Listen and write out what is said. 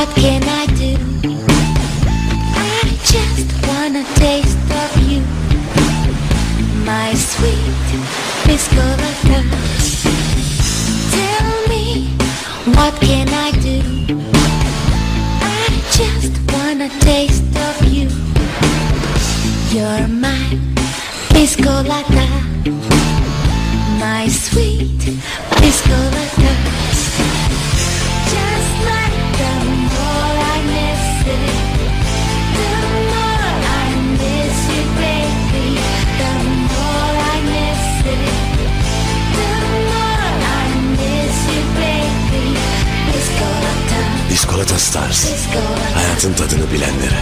What can I do? I just wanna taste of you My sweet physical Tell me, what can I do? I just wanna taste of you You're my piscolata Çikolata Stars. Hayatın tadını bilenlere.